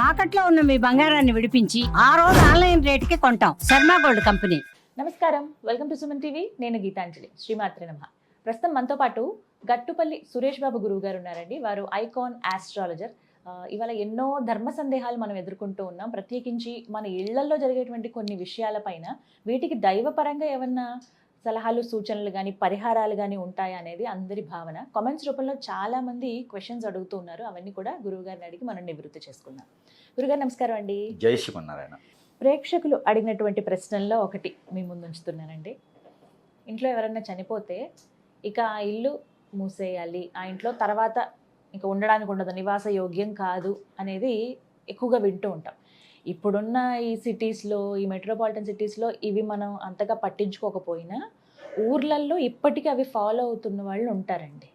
తాకట్లో ఉన్న మీ బంగారాన్ని విడిపించి ఆ రోజు ఆన్లైన్ రేటుకి కొంటాం. Sharma gold company. నమస్కారం. Welcome to Suman TV. నేను గీతాంజలి శ్రీమాత్రి నమ. ప్రస్తుతం మనతో పాటు గట్టుపల్లి సురేష్ బాబు గురువు గారు ఉన్నారండి. వారు ఐకాన్ ఆస్ట్రాలజర్. ఇవాళ ఎన్నో ధర్మ సందేహాలు మనం ఎదుర్కొంటూ ఉన్నాం. ప్రత్యేకించి మన ఇళ్ళలో జరిగేటువంటి కొన్ని విషయాలపైన వీటికి దైవపరంగా ఏమన్నా సలహాలు సూచనలు కానీ పరిహారాలు కానీ ఉంటాయా అనేది అందరి భావన. కామెంట్స్ రూపంలో చాలా మంది క్వశ్చన్స్ అడుగుతూ ఉన్నారు. అవన్నీ కూడా గురువు గారిని అడిగి మనం నివృత్తి చేసుకుందాం. గురుగారు నమస్కారం అండి. జై శ్రీమన్నారాయణ. ప్రేక్షకులు అడిగినటువంటి ప్రశ్నల్లో ఒకటి మీ ముందు ఉంచుతున్నానండి. ఇంట్లో ఎవరైనా చనిపోతే ఇక ఆ ఇల్లు మూసేయాలి. ఆ ఇంట్లో తర్వాత ఇంకా ఉండడానికి ఉండదు. నివాస యోగ్యం కాదు అనేది ఎక్కువగా వింటూ ఉంటాం. ఇప్పుడున్న ఈ సిటీస్లో ఈ మెట్రోపాలిటన్ సిటీస్లో ఇవి మనం అంతగా పట్టించుకోకపోయినా ఊర్లల్లో ఇప్పటికీ అవి ఫాలో అవుతున్న వాళ్ళు ఉంటారండి.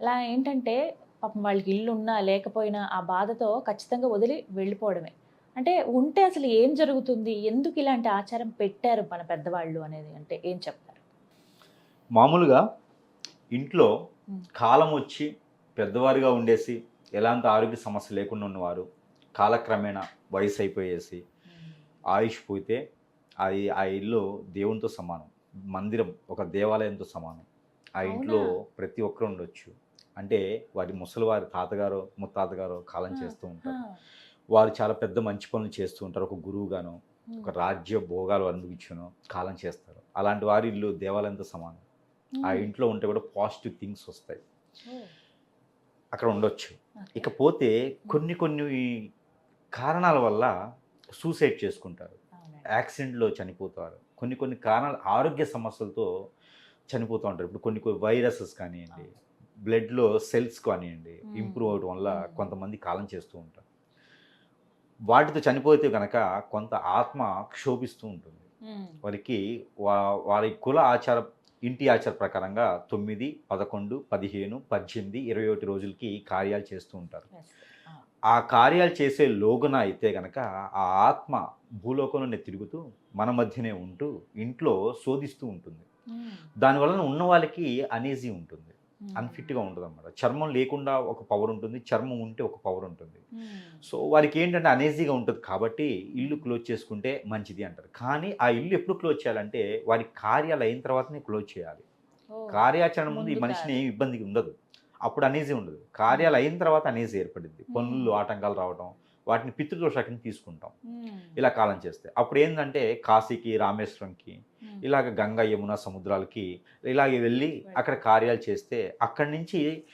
అలా ఏంటంటే పాపం వాళ్ళకి ఇల్లు ఉన్నా లేకపోయినా ఆ బాధతో ఖచ్చితంగా వదిలి వెళ్ళిపోవడమే. అంటే ఉంటే అసలు ఏం జరుగుతుంది? ఎందుకు ఇలాంటి ఆచారం పెట్టారు మన పెద్దవాళ్ళు అనేది అంటే ఏం చెప్తారు? మామూలుగా ఇంట్లో. కాలం వచ్చి పెద్దవారుగా ఉండేసి ఎలాంటి ఆరోగ్య సమస్య లేకుండా ఉన్నవారు కాలక్రమేణా వయసు అయిపోయేసి ఆయుష్ పోతే అది ఆ ఇల్లు దేవునితో సమానం. మందిరం ఒక దేవాలయంతో సమానం. ఆ ఇంట్లో? ప్రతి ఒక్కరు ఉండొచ్చు. అంటే వారి ముసలివారి తాతగారు ముత్తాతగారు కాలం చేస్తూ ఉంటారు. వారు చాలా పెద్ద మంచి పనులు చేస్తూ ఉంటారు. ఒక గురువుగాను ఒక రాజ్య భోగాలు అనుభవించును కాలం చేస్తారు. అలాంటి వారి ఇల్లు దేవాలయంతో సమానం. ఆ ఇంట్లో ఉంటే కూడా పాజిటివ్ థింగ్స్ వస్తాయి. అక్కడ ఉండొచ్చు. ఇకపోతే కొన్ని కొన్ని కారణాల వల్ల సూసైడ్ చేసుకుంటారు. యాక్సిడెంట్లో చనిపోతారు. కొన్ని కొన్ని కారణాలు ఆరోగ్య సమస్యలతో చనిపోతూ ఉంటారు. ఇప్పుడు కొన్ని కొన్ని వైరసెస్ కానివ్వండి బ్లడ్లో సెల్స్ కానివ్వండి. ఇంప్రూవ్ అవడం వల్ల. కొంతమంది కాలం చేస్తూ ఉంటారు. వాటితో చనిపోతే కనుక కొంత ఆత్మ క్షోభిస్తూ ఉంటుంది. వారికి వా వారి కుల ఆచార ఇంటి ఆచార ప్రకారంగా తొమ్మిది పదకొండు పదిహేను పద్దెనిమిది ఇరవై ఒకటి రోజులకి కార్యాలు చేస్తూ ఉంటారు. ఆ, కార్యాలు చేసే లోగున అయితే గనక ఆ ఆత్మ భూలోకంలోనే తిరుగుతూ మన మధ్యనే ఉంటూ ఇంట్లో శోధిస్తూ ఉంటుంది. దానివలన ఉన్న వాళ్ళకి అనీజీ ఉంటుంది. అన్ఫిట్గా ఉంటుంది అనమాట చర్మం లేకుండా ఒక పవర్ ఉంటుంది చర్మం ఉంటే ఒక పవర్ ఉంటుంది. సో వారికి ఏంటంటే అనేజీగా ఉంటుంది కాబట్టి ఇల్లు క్లోజ్ చేసుకుంటే మంచిది అంటారు. కానీ ఆ ఇల్లు ఎప్పుడు క్లోజ్ చేయాలంటే వారి కార్యాలు అయిన తర్వాతనే క్లోజ్ చేయాలి. కార్యాచరణ ముందు ఈ మనిషిని కాదు. ఏం ఇబ్బంది ఉండదు. అప్పుడు అనేజీ ఉండదు. కార్యాలు అయిన తర్వాత అనేజీ ఏర్పడింది. పనులు ఆటంకాలు రావడం వాటిని పితృదోషాన్ని తీసుకుంటాం. ఇలా కాలం చేస్తే. అప్పుడు ఏంటంటే కాశీకి రామేశ్వరంకి ఇలాగ గంగా యమున సముద్రాలకి ఇలాగే వెళ్ళి అక్కడ కార్యాలు చేస్తే అక్కడి నుంచి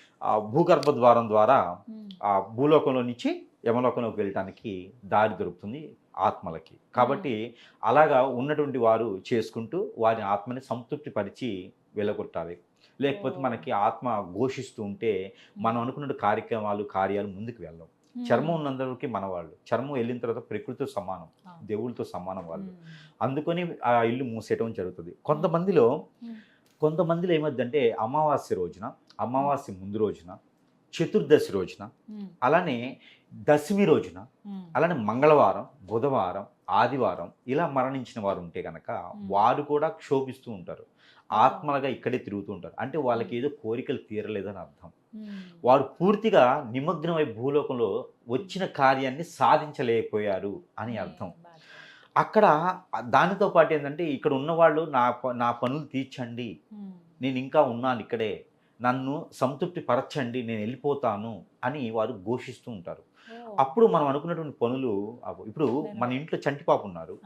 భూగర్భ ద్వారం ద్వారా ఆ భూలోకంలో నుంచి యమలోకంలోకి వెళ్ళటానికి దారి దొరుకుతుంది ఆత్మలకి. కాబట్టి అలాగా ఉన్నటువంటి వారు చేసుకుంటూ వారి ఆత్మని సంతృప్తి పరిచి వెళ్ళగొట్టాలి. లేకపోతే. మనకి ఆత్మ ఘోషిస్తూ ఉంటే మనం అనుకున్న కార్యక్రమాలు కార్యాలు ముందుకు వెళ్ళం చర్మం ఉన్నందరికీ మనవాళ్ళు. చర్మం వెళ్ళిన తర్వాత ప్రకృతితో సమానం దేవుళ్ళతో సమానం వాళ్ళు. అందుకని ఆ ఇల్లు మూసేయటం జరుగుతుంది. కొంతమందిలో కొంతమందిలో ఏమవుతుందంటే అమావాస్య రోజున అమావాస్య ముందు రోజున చతుర్దశి రోజున అలానే దశమి రోజున అలానే మంగళవారం బుధవారం ఆదివారం ఇలా మరణించిన వారు ఉంటే కనుక వారు కూడా క్షోభిస్తూ ఉంటారు. ఆత్మలుగా ఇక్కడే తిరుగుతూ ఉంటారు. అంటే వాళ్ళకి ఏదో కోరికలు తీరలేదని అర్థం. వారు పూర్తిగా నిమగ్నమై భూలోకంలో వచ్చిన కార్యాన్ని సాధించలేకపోయారు అని అర్థం. అక్కడ దానితో పాటు ఏంటంటే ఇక్కడ ఉన్నవాళ్ళు నా నా పనులు తీర్చండి. నేను ఇంకా ఉన్నాను ఇక్కడే. నన్ను సంతృప్తి పరచండి. నేను వెళ్ళిపోతాను అని వారు ఘోషిస్తూ ఉంటారు. అప్పుడు మనం అనుకున్నటువంటి పనులు. ఇప్పుడు మన ఇంట్లో చంటి పాప ఉన్నారు.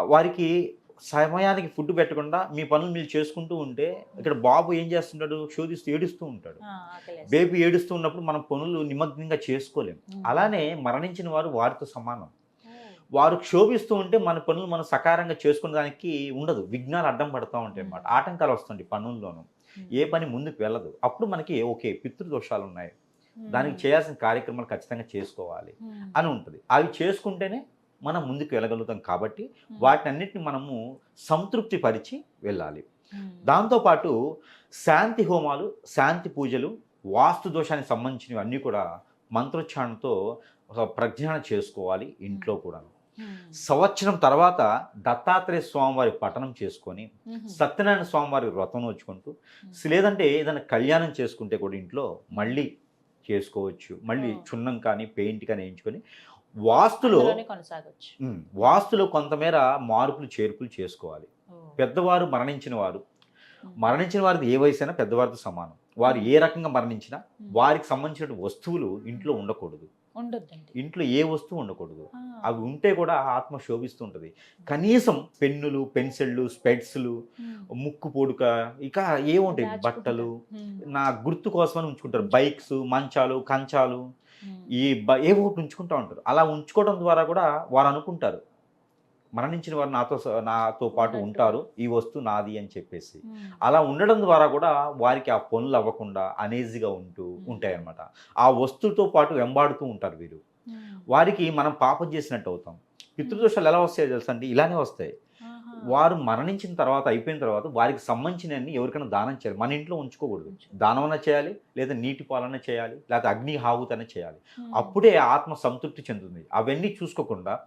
వారికి సమయానికి ఫుడ్ పెట్టకుండా మీ పనులు మీరు చేసుకుంటూ ఉంటే ఇక్కడ బాబు ఏం చేస్తుంటాడు? శోధిస్తూ ఏడుస్తూ ఉంటాడు. బేబీ ఏడుస్తూ ఉన్నప్పుడు మనం పనులు నిమగ్నంగా చేసుకోలేం. ఉమ్, అలానే మరణించిన వారు వారితో సమానం. వారు క్షోభిస్తూ ఉంటే మన పనులు మనం సకారంగా చేసుకునే దానికి ఉండదు. విఘ్నాలు అడ్డం పడతా ఉంటాయి అన్నమాట. ఆటంకాలు వస్తుంటాయి పనుల్లోనూ. ఏ పని ముందుకు వెళ్ళదు. అప్పుడు మనకి ఓకే పితృదోషాలు ఉన్నాయి దానికి చేయాల్సిన కార్యక్రమాలు ఖచ్చితంగా చేసుకోవాలి అని ఉంటుంది. అవి చేసుకుంటేనే మనం ముందుకు వెళ్ళగలుగుతాం కాబట్టి ఉమ్, వాటిని అన్నిటిని మనము సంతృప్తి పరిచి వెళ్ళాలి దాంతోపాటు శాంతి హోమాలు శాంతి పూజలు వాస్తు దోషానికి సంబంధించినవి అన్నీ కూడా మంత్రోచ్చారణతో ఒక ప్రజ్ఞానం చేసుకోవాలి ఇంట్లో కూడా సంవత్సరం తర్వాత దత్తాత్రేయ స్వామివారి పఠనం చేసుకొని సత్యనారాయణ స్వామివారి వ్రతం వచ్చుకుంటూ లేదంటే ఏదైనా కళ్యాణం చేసుకుంటే కూడా ఇంట్లో మళ్ళీ చేసుకోవచ్చు. మళ్ళీ. చున్నం కానీ పెయింట్ కానీ వేయించుకొని వాస్తులో కొనసాగొచ్చు వాస్తులో కొంతమేర మార్పులు చేర్పులు చేసుకోవాలి. పెద్దవారు మరణించిన వారు. మరణించిన వారిది ఏ వయసు అయినా పెద్దవారితో సమానం వారు ఏ రకంగా మరణించినా. వారికి సంబంధించిన వస్తువులు ఇంట్లో ఉండకూడదు ఇంట్లో ఏ వస్తువు ఉండకూడదు. అవి ఉంటే కూడా ఆత్మ శోభిస్తుంటది కనీసం పెన్నులు పెన్సిళ్ళు స్పెట్స్లు ఉమ్. ముక్కు పొడుక ఇక ఏముంటాయి. బట్టలు. నా గుర్తు కోసమని ఉంచుకుంటారు బైక్స్ మంచాలు కంచాలు. ఈ బ- ఏవో ఒకటి ఉంచుకుంటా ఉంటారు? అలా ఉంచుకోవడం ద్వారా కూడా వారు అనుకుంటారు. మరణించిన వారు నాతో నాతో పాటు. ఉంటారు. ఈ వస్తువు నాది అని చెప్పేసి. అలా ఉండడం ద్వారా కూడా వారికి ఆ పనులు అవ్వకుండా అనేజీగా ఉంటూ ఉంటాయి అన్నమాట ఆ వస్తువుతో పాటు వెంబాడుతూ ఉంటారు వీరు. వారికి మనం పాపం చేసినట్టు అవుతాం. పితృదోషాలు ఎలా వస్తాయో తెలుసా అండి? ఇలానే వస్తాయి. వారు మరణించిన తర్వాత అయిపోయిన తర్వాత వారికి సంబంధించినవన్నీ ఎవరికైనా దానం చేయాలి. మన ఇంట్లో ఉంచుకోకూడదు. ఉంచుకో. దానమన్నా చేయాలి. లేదా నీటి పాలన చేయాలి లేదా అగ్ని హావుతన చేయాలి. అప్పుడే ఆత్మ సంతృప్తి చెందుతుంది అవన్నీ చూసుకోకుండా.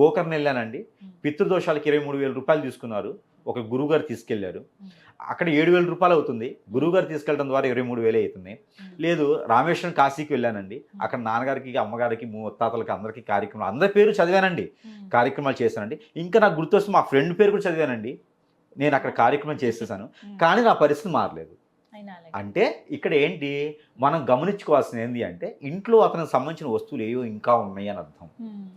గోకర్ణ వెళ్ళానండి. పితృదోషాలకి ఇరవై మూడు వేల రూపాయలు తీసుకున్నారు ఒక గురువుగారు తీసుకెళ్ళారు. అక్కడ ఏడు వేల రూపాయలు అవుతుంది గురువుగారు తీసుకెళ్ళడం ద్వారా ఇరవై మూడు వేలే అవుతుంది. లేదు రామేశ్వరం కాశీకి వెళ్ళానండి అక్కడ నాన్నగారికి అమ్మగారికి ముత్తాతలకి అందరికీ కార్యక్రమాలు అందరి పేరు చదివానండి. కార్యక్రమాలు చేశానండి ఇంకా నాకు గుర్తొస్తుంది మా ఫ్రెండ్ పేరు కూడా చదివానండి నేను అక్కడ కార్యక్రమం చేసేసాను. కానీ నా పరిస్థితి మారలేదు. అంటే ఇక్కడ ఏంటి? మనం గమనించుకోవాల్సింది ఏంటి అంటే ఇంట్లో అతనికి సంబంధించిన వస్తువులు ఏవో ఇంకా ఉన్నాయి అని అర్థం.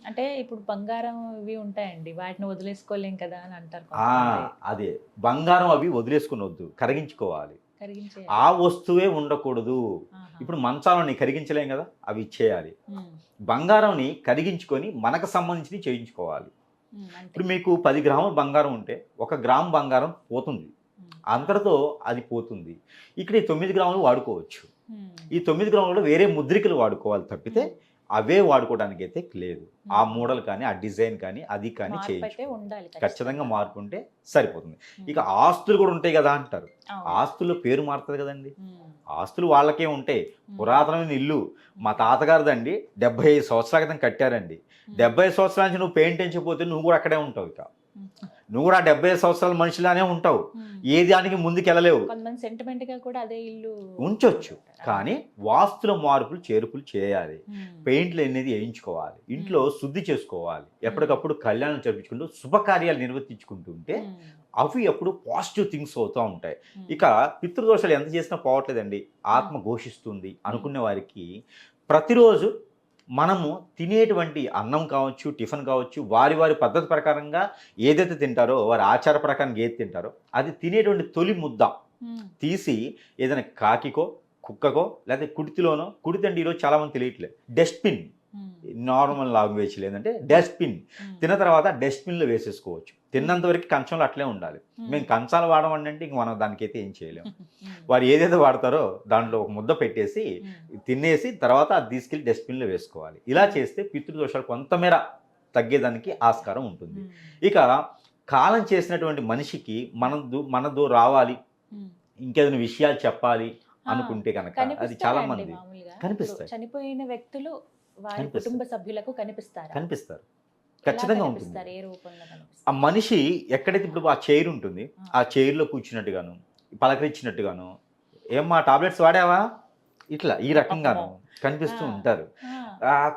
అంటే ఇప్పుడు బంగారం ఇవి ఉంటాయండి. వాటిని వదిలేసుకోలేం కదా అని అంటారు. అదే. బంగారం అవి వదిలేసుకుని వద్దు కరిగించుకోవాలి. కరిగించే ఆ వస్తువే ఉండకూడదు. ఇప్పుడు మంచాలని కరిగించలేం కదా? అవి ఇచ్చేయాలి. బంగారంని కరిగించుకొని మనకు సంబంధించి చేయించుకోవాలి. ఇప్పుడు మీకు పది గ్రాముల బంగారం ఉంటే ఒక గ్రామ్ బంగారం పోతుంది. అంతటితో అది పోతుంది. ఇక్కడ ఈ తొమ్మిది గ్రాములు వాడుకోవచ్చు. ఈ తొమ్మిది గ్రాములలో వేరే ముద్రికలు వాడుకోవాలి తప్పితే అవే వాడుకోవడానికి అయితే లేదు. ఆ మోడల్ కానీ ఆ డిజైన్ కానీ అది కానీ చేయించు ఉండాలి ఖచ్చితంగా. మార్పు ఉంటే సరిపోతుంది. ఇక ఆస్తులు కూడా ఉంటాయి కదా అంటారు. ఆస్తుల్లో పేరు మారుతుంది కదండి. ఆస్తులు వాళ్ళకే ఉంటాయి. పురాతనమైన ఇల్లు. మా తాతగారిదండి డెబ్బై ఐదు సంవత్సరాల క్రితం కట్టారండి. డెబ్బై ఐదు సంవత్సరాల నుంచి నువ్వు పెయింట్ ఎంచిపోతే నువ్వు కూడా అక్కడే ఉంటావు ఇక. నువ్వు కూడా డెబ్బై ఐదు సంవత్సరాల మనిషిలానే ఉంటావు. ఏ దానికి ముందుకు వెళ్ళలేవు ఉంచొచ్చు. కానీ వాస్తుల మార్పులు చేర్పులు చేయాలి. పెయింట్లు అనేది వేయించుకోవాలి. ఇంట్లో శుద్ధి చేసుకోవాలి. ఎప్పటికప్పుడు కళ్యాణం జరిపించుకుంటూ శుభకార్యాలు నిర్వర్తించుకుంటూ ఉంటే ఉమ్. అవి అప్పుడు పాజిటివ్ థింగ్స్ అవుతూ ఉంటాయి. ఇక పితృదోషాలు ఎంత చేసినా పోవట్లేదండి. ఆత్మ ఘోషిస్తుంది అనుకునే వారికి ప్రతిరోజు మనము తినేటువంటి అన్నం కావచ్చు టిఫిన్ కావచ్చు వారి వారి పద్ధతి ప్రకారంగా ఏదైతే తింటారో వారి ఆచార ప్రకారంగా ఏది తింటారో అది తినేటువంటి తొలి ముద్ద. తీసి ఏదైనా కాకికో కుక్కకో లేకపోతే కుడితిలోనో కుడితండి ఈరోజు చాలామంది తెలియట్లేదు డస్ట్బిన్. నార్మల్ లాంగ్వేజ్ లేదంటే డస్ట్బిన్ ఉమ్. తిన్న తర్వాత డస్ట్బిన్లో వేసేసుకోవచ్చు తిన్నంత వరకు కంచంలో అట్లే ఉండాలి ఉమ్. మేము కంచాలు వాడమండి అంటే ఇంక మనం దానికైతే ఏం చేయలేము. వారు ఏదైతే వాడతారో దాంట్లో ఒక ముద్ద పెట్టేసి. తినేసి తర్వాత అది తీసుకెళ్ళి డస్ట్బిన్లో వేసుకోవాలి ఇలా చేస్తే పితృదోషాలు కొంతమేర తగ్గేదానికి ఆస్కారం ఉంటుంది. ఇక కాలం చేసినటువంటి మనిషికి మనదు మనదు రావాలి. ఇంకేదైనా విషయాలు చెప్పాలి అనుకుంటే కనుక అది చాలా మంది? కనిపిస్తాయి. చనిపోయిన వ్యక్తులు వారి. కుటుంబ సభ్యులకు కనిపిస్తారు? కనిపిస్తారు. ఖచ్చితంగా ఉంటుంది. ఆ మనిషి ఎక్కడైతే ఇప్పుడు ఆ చైర్ ఉంటుంది ఆ. చైర్లో కూర్చున్నట్టుగాను పలకరించినట్టుగాను ఏమ్మా టాబ్లెట్స్ వాడావా? ఇట్లా ఈ రకంగాను కనిపిస్తూ. ఉంటారు.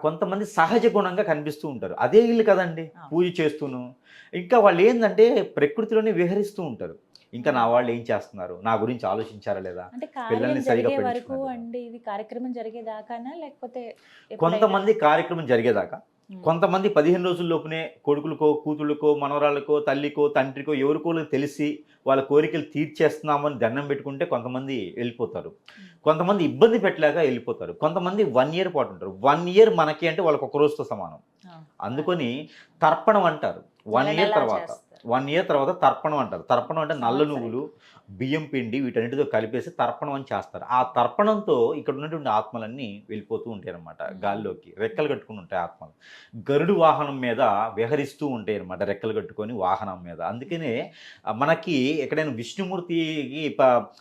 కొంతమంది సహజ గుణంగా కనిపిస్తూ ఉంటారు. అదే ఇల్లు కదండి. పూజ చేస్తూను. ఇంకా వాళ్ళు ఏంటంటే ప్రకృతిలోనే విహరిస్తూ ఉంటారు. ఇంకా నా వాళ్ళు ఏం చేస్తున్నారు నా గురించి ఆలోచించారా లేదా అంటే పిల్లల్ని సరిగా జరిగే వరకు పెంచుకున్నారు. అండి ఇది కార్యక్రమం జరిగేదాకానా లేకపోతే ఎప్పుడైనా? కొంతమంది కార్యక్రమం జరిగేదాకా. కొంతమంది పదిహేను రోజుల లోపునే కొడుకులకో కూతుళ్ళకో మనవరాళ్ళకో తల్లికో తండ్రికో ఎవరికో తెలిసి వాళ్ళ కోరికలు తీర్చేస్తున్నామని దండం పెట్టుకుంటే కొంతమంది వెళ్ళిపోతారు కొంతమంది ఇబ్బంది పెట్టలేక వెళ్ళిపోతారు కొంతమంది వన్ ఇయర్ పాటు ఉంటారు వన్ ఇయర్ మనకి అంటే వాళ్ళకి ఒక రోజుతో సమానం. అందుకొని తర్పణం అంటారు వన్ ఇయర్ తర్వాత. వన్ ఇయర్ తర్వాత తర్పణం అంటారు తర్పణం అంటే నల్ల. నువ్వులు బియ్యం పిండి వీటన్నిటితో కలిపేసి తర్పణం అని చేస్తారు ఆ తర్పణంతో ఇక్కడ ఉన్నటువంటి ఆత్మలన్నీ వెళ్ళిపోతూ ఉంటాయి అనమాట. గాల్లోకి రెక్కలు కట్టుకుని ఉంటాయి ఆత్మలు గరుడు వాహనం మీద విహరిస్తూ ఉంటాయి అనమాట రెక్కలు కట్టుకొని వాహనం మీద అందుకనే మనకి ఎక్కడైనా విష్ణుమూర్తికి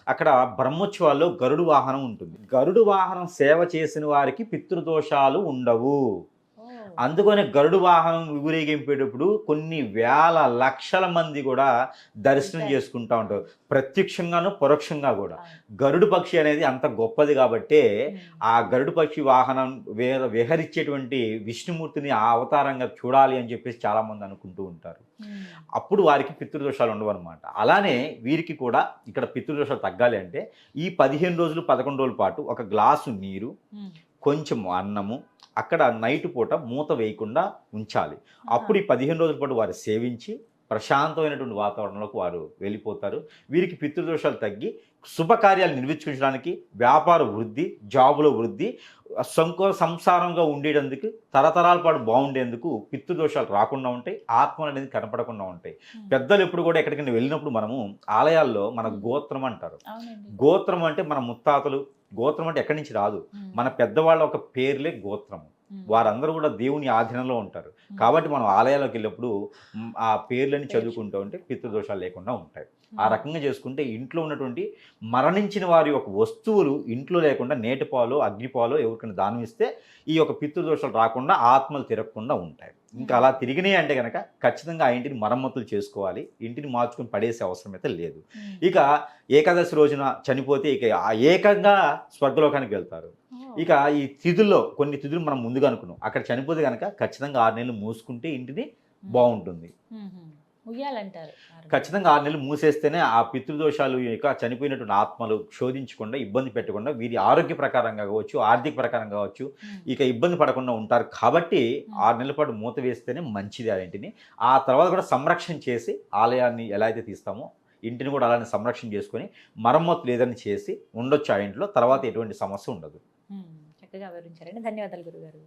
అక్కడ బ్రహ్మోత్సవాల్లో గరుడు వాహనం ఉంటుంది గరుడు వాహనం సేవ చేసిన వారికి పితృదోషాలు ఉండవు. అందుకనే గరుడు వాహనం ఊరేగింపేటప్పుడు కొన్ని వేల లక్షల మంది కూడా దర్శనం. చేసుకుంటా ఉంటారు ప్రత్యక్షంగాను పరోక్షంగా కూడా. గరుడు పక్షి అనేది అంత గొప్పది కాబట్టే. ఆ గరుడు పక్షి వాహనం వే విహరించేటువంటి విష్ణుమూర్తిని ఆ అవతారంగా చూడాలి అని చెప్పేసి చాలా మంది అనుకుంటూ ఉంటారు. అప్పుడు వారికి పితృదోషాలు ఉండవు అనమాట అలానే వీరికి కూడా ఇక్కడ పితృదోషాలు తగ్గాలి అంటే ఈ పదిహేను రోజులు పదకొండు రోజుల పాటు ఒక గ్లాసు నీరు. కొంచెం అన్నము అక్కడ నైట్ పూట మూత వేయకుండా ఉంచాలి. అప్పుడు ఈ పదిహేను రోజుల పాటు వారు సేవించి ప్రశాంతమైనటువంటి వాతావరణంలోకి వారు వెళ్ళిపోతారు. వీరికి పితృదోషాలు తగ్గి శుభకార్యాలు నిర్వహించడానికి వ్యాపార వృద్ధి జాబులో వృద్ధి సంకో సంసారంగా ఉండేటందుకు తరతరాల పాటు బాగుండేందుకు పితృదోషాలు రాకుండా ఉంటాయి ఆత్మలు అనేది కనపడకుండా ఉంటాయి. పెద్దలు ఎప్పుడు కూడా ఎక్కడికైనా వెళ్ళినప్పుడు మనము ఆలయాల్లో మన గోత్రం అంటారు. గోత్రం అంటే మన ముత్తాతలు గోత్రం అంటే ఎక్కడి నుంచి రాదు. మన పెద్దవాళ్ళ ఒక పేర్లే గోత్రం. వారందరూ కూడా దేవుని ఆధీనంలో ఉంటారు. కాబట్టి మనం ఆలయాలకు వెళ్ళినప్పుడు ఆ పేర్లని చదువుకుంటూ ఉంటే పితృదోషాలు లేకుండా ఉంటాయి ఆ రకంగా చేసుకుంటే ఇంట్లో ఉన్నటువంటి మరణించిన వారి యొక్క వస్తువులు ఇంట్లో లేకుండా నేటిపాలు అగ్నిపాలు ఎవరికైనా దానం ఇస్తే ఈ యొక్క పితృదోషాలు రాకుండా ఆత్మలు తిరగకుండా ఉంటాయి. ఇంకా అలా తిరిగినాయి అంటే కనుక ఖచ్చితంగా ఆ ఇంటిని మరమ్మతులు చేసుకోవాలి. ఇంటిని మార్చుకుని పడేసే అవసరం అయితే లేదు. ఇక ఏకాదశి రోజున చనిపోతే ఇక ఏకంగా స్వర్గలోకానికి వెళ్తారు. ఇక ఈ తిథుల్లో కొన్ని తిథులు మనం ముందుగా అనుకున్నాం. అక్కడ చనిపోతే కనుక ఖచ్చితంగా ఆరు నెలలు మూసుకుంటే ఇంటిని. బాగుంటుంది. ఉమ్. ఉయ్యాలంటారు ఖచ్చితంగా ఆరు నెలలు మూసేస్తేనే ఆ పితృదోషాలు యొక్క చనిపోయినటువంటి ఆత్మలు శోధించకుండా ఇబ్బంది పెట్టకుండా వీరి ఆరోగ్య ప్రకారంగా కావచ్చు ఆర్థిక ప్రకారంగా కావచ్చు. ఇక ఇబ్బంది పడకుండా ఉంటారు. కాబట్టి ఆరు నెలల పాటు మూత వేస్తేనే మంచిది ఆ ఇంటిని ఆ తర్వాత కూడా సంరక్షణ చేసి ఆలయాన్ని ఎలా అయితే తీస్తామో ఇంటిని కూడా అలానే సంరక్షణ చేసుకొని మరమ్మతులు ఏదైనా చేసి ఉండొచ్చు ఆ ఇంట్లో. తర్వాత ఎటువంటి సమస్య ఉండదు. చక్కగా వివరించారండి. ధన్యవాదాలు గురుగారు.